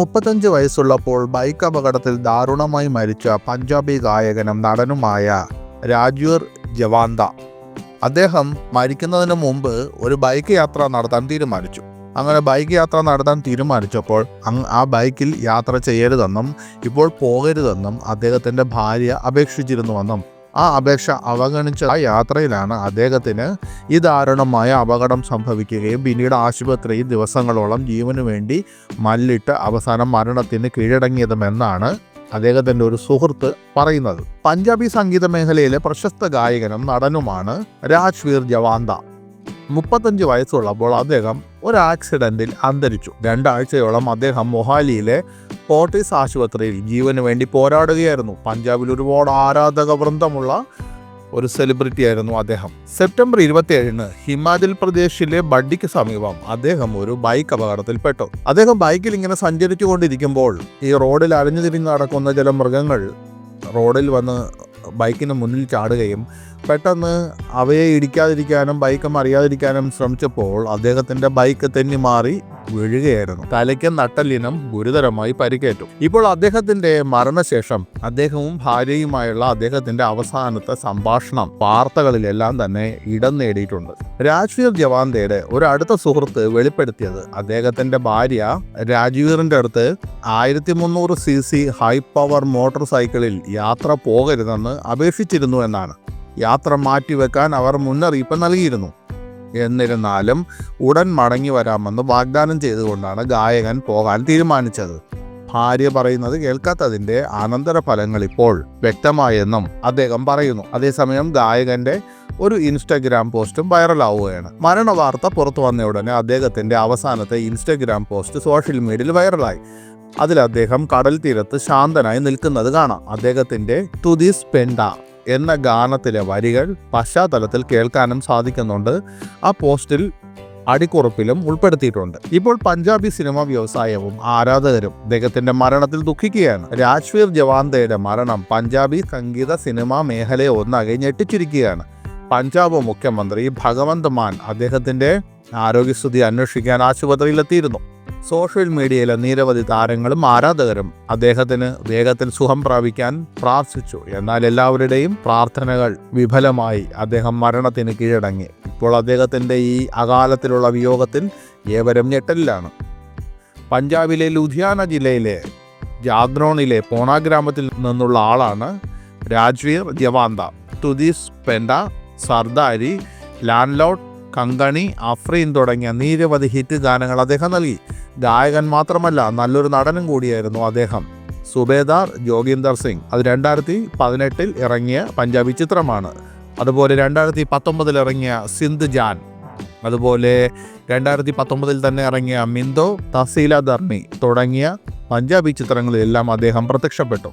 മുപ്പത്തഞ്ച് വയസ്സുള്ളപ്പോൾ ബൈക്ക് അപകടത്തിൽ ദാരുണമായി മരിച്ച പഞ്ചാബി ഗായകനും നടനുമായ രാജ്വർ ജവാന്ത. അദ്ദേഹം മരിക്കുന്നതിന് മുമ്പ് ഒരു ബൈക്ക് യാത്ര നടത്താൻ തീരുമാനിച്ചു. അങ്ങനെ ബൈക്ക് യാത്ര നടത്താൻ തീരുമാനിച്ചപ്പോൾ ആ ബൈക്കിൽ യാത്ര ചെയ്യരുതെന്നും ഇപ്പോൾ പോകരുതെന്നും അദ്ദേഹത്തിന്റെ ഭാര്യ അപേക്ഷിച്ചിരുന്നുവെന്നും ആ അപേക്ഷ അവഗണിച്ച യാത്രയിലാണ് അദ്ദേഹത്തിന് ഈ ദാരുണമായ അപകടം സംഭവിക്കുകയും പിന്നീട് ആശുപത്രിയിൽ ദിവസങ്ങളോളം ജീവനു വേണ്ടി മല്ലിട്ട് അവസാനം മരണത്തിന് കീഴടങ്ങിയതുമെന്നാണ് അദ്ദേഹത്തിന്റെ ഒരു സുഹൃത്ത് പറയുന്നത്. പഞ്ചാബി സംഗീത മേഖലയിലെ പ്രശസ്ത ഗായകനും നടനുമാണ് രാജ്വീർ ജവാന്ത. മുപ്പത്തഞ്ച് വയസ്സുള്ളപ്പോൾ അദ്ദേഹം ഒരു ആക്സിഡന്റിൽ അന്തരിച്ചു. രണ്ടാഴ്ചയോളം അദ്ദേഹം മൊഹാലിയിലെ ഫോർട്ടീസ് ആശുപത്രിയിൽ ജീവന് വേണ്ടി പോരാടുകയായിരുന്നു. പഞ്ചാബിൽ ഒരുപാട് ആരാധക വൃന്ദമുള്ള ഒരു സെലിബ്രിറ്റി ആയിരുന്നു അദ്ദേഹം. സെപ്റ്റംബർ ഇരുപത്തിയേഴിന് ഹിമാചൽ പ്രദേശിലെ ബഡിക്ക് സമീപം അദ്ദേഹം ഒരു ബൈക്ക് അപകടത്തിൽപ്പെട്ടു. അദ്ദേഹം ബൈക്കിൽ ഇങ്ങനെ സഞ്ചരിച്ചു കൊണ്ടിരിക്കുമ്പോൾ ഈ റോഡിൽ അലഞ്ഞു തിരിഞ്ഞ് നടക്കുന്ന ചില മൃഗങ്ങൾ റോഡിൽ വന്ന് ബൈക്കിന് മുന്നിൽ ചാടുകയും പെട്ടെന്ന് അവയെ ഇടിക്കാതിരിക്കാനും ബൈക്ക് മറിയാതിരിക്കാനും ശ്രമിച്ചപ്പോൾ അദ്ദേഹത്തിന്റെ ബൈക്ക് തെന്നി മാറി വീഴുകയായിരുന്നു. തലയ്ക്ക് നട്ടലിനും ഗുരുതരമായി പരിക്കേറ്റു. ഇപ്പോൾ അദ്ദേഹത്തിന്റെ മരണശേഷം അദ്ദേഹവും ഭാര്യയുമായുള്ള അദ്ദേഹത്തിന്റെ അവസാനത്തെ സംഭാഷണം വാർത്തകളിലെല്ലാം തന്നെ ഇടം നേടിയിട്ടുണ്ട്. രാജ്വീർ ജവാന്തയുടെ ഒരു അടുത്ത സുഹൃത്ത് വെളിപ്പെടുത്തിയത് അദ്ദേഹത്തിന്റെ ഭാര്യ രാജ്വീറിന്റെ അടുത്ത് ആയിരത്തി മുന്നൂറ് C C high power motor സൈക്കിളിൽ യാത്ര പോകരുതെന്ന് അപേക്ഷിച്ചിരുന്നു എന്നാണ്. യാത്ര മാറ്റിവെക്കാൻ അവർ മുന്നറിയിപ്പ് നൽകിയിരുന്നു. എന്നിരുന്നാലും ഉടൻ മടങ്ങി വരാമെന്ന് വാഗ്ദാനം ചെയ്തുകൊണ്ടാണ് ഗായകൻ പോകാൻ തീരുമാനിച്ചത്. ഭാര്യ പറയുന്നത് കേൾക്കാത്തതിന്റെ അനന്തരഫലങ്ങൾ ഇപ്പോൾ വ്യക്തമായെന്നും അദ്ദേഹം പറയുന്നു. അതേസമയം ഗായകന്റെ ഒരു ഇൻസ്റ്റഗ്രാം പോസ്റ്റും വൈറലാവുകയാണ്. മരണവാർത്ത പുറത്തു വന്ന ഉടനെ അദ്ദേഹത്തിന്റെ അവസാനത്തെ ഇൻസ്റ്റഗ്രാം പോസ്റ്റ് സോഷ്യൽ മീഡിയയിൽ വൈറലായി. അതിൽ അദ്ദേഹം കടൽ തീരത്ത് ശാന്തനായി നിൽക്കുന്നത് കാണാം. അദ്ദേഹത്തിന്റെ തുതിസ് പെൻഡ എന്ന ഗാനത്തിലെ വരികൾ പശ്ചാത്തലത്തിൽ കേൾക്കാനും സാധിക്കുന്നുണ്ട്. ആ പോസ്റ്റിൽ അടിക്കുറിപ്പിലും ഉൾപ്പെടുത്തിയിട്ടുണ്ട്. ഇപ്പോൾ പഞ്ചാബി സിനിമ വ്യവസായവും ആരാധകരും അദ്ദേഹത്തിന്റെ മരണത്തിൽ ദുഃഖിക്കുകയാണ്. രാജ്വീർ ജവാന്തയുടെ മരണം പഞ്ചാബി സംഗീത സിനിമാ മേഖലയെ ഒന്നാകെ ഞെട്ടിച്ചിരിക്കുകയാണ്. പഞ്ചാബ് മുഖ്യമന്ത്രി ഭഗവന്ത് മാൻ അദ്ദേഹത്തിന്റെ ആരോഗ്യസ്ഥിതി അന്വേഷിക്കാൻ ആശുപത്രിയിലെത്തിയിരുന്നു. സോഷ്യൽ മീഡിയയിലെ നിരവധി താരങ്ങളും ആരാധകരും അദ്ദേഹത്തിന് വേഗത്തിൽ സുഖം പ്രാപിക്കാൻ പ്രാർത്ഥിച്ചു. എന്നാൽ എല്ലാവരുടെയും പ്രാർത്ഥനകൾ വിഫലമായി അദ്ദേഹം മരണത്തിന് കീഴടങ്ങി. ഇപ്പോൾ അദ്ദേഹത്തിന്റെ ഈ അകാലത്തിലുള്ള വിയോഗത്തിൽ ഏവരും ഞെട്ടലിലാണ്. പഞ്ചാബിലെ ലുധിയാന ജില്ലയിലെ ജാദ്രോണിലെ പോണ ഗ്രാമത്തിൽ നിന്നുള്ള ആളാണ് രാജ്വീർ ജവാന്ത. തുദീസ് പെൻഡ സർദാരി ലാൻഡ്ലോട്ട് കങ്കണി അഫ്രീൻ തുടങ്ങിയ നിരവധി ഹിറ്റ് ഗാനങ്ങൾ അദ്ദേഹം നൽകി. ഗായകൻ മാത്രമല്ല നല്ലൊരു നടനും കൂടിയായിരുന്നു അദ്ദേഹം. സുബേദാർ ജോഗീന്ദർ സിംഗ്. അത് രണ്ടായിരത്തി പതിനെട്ടിൽ ഇറങ്ങിയ പഞ്ചാബി ചിത്രമാണ്. അതുപോലെ രണ്ടായിരത്തി പത്തൊമ്പതിൽ ഇറങ്ങിയ സിന്ധ് ജാൻ. അതുപോലെ രണ്ടായിരത്തി പത്തൊമ്പതിൽ തന്നെ ഇറങ്ങിയ മിന്തോ തസീല ധർണി തുടങ്ങിയ പഞ്ചാബി ചിത്രങ്ങളിലെല്ലാം അദ്ദേഹം പ്രത്യക്ഷപ്പെട്ടു.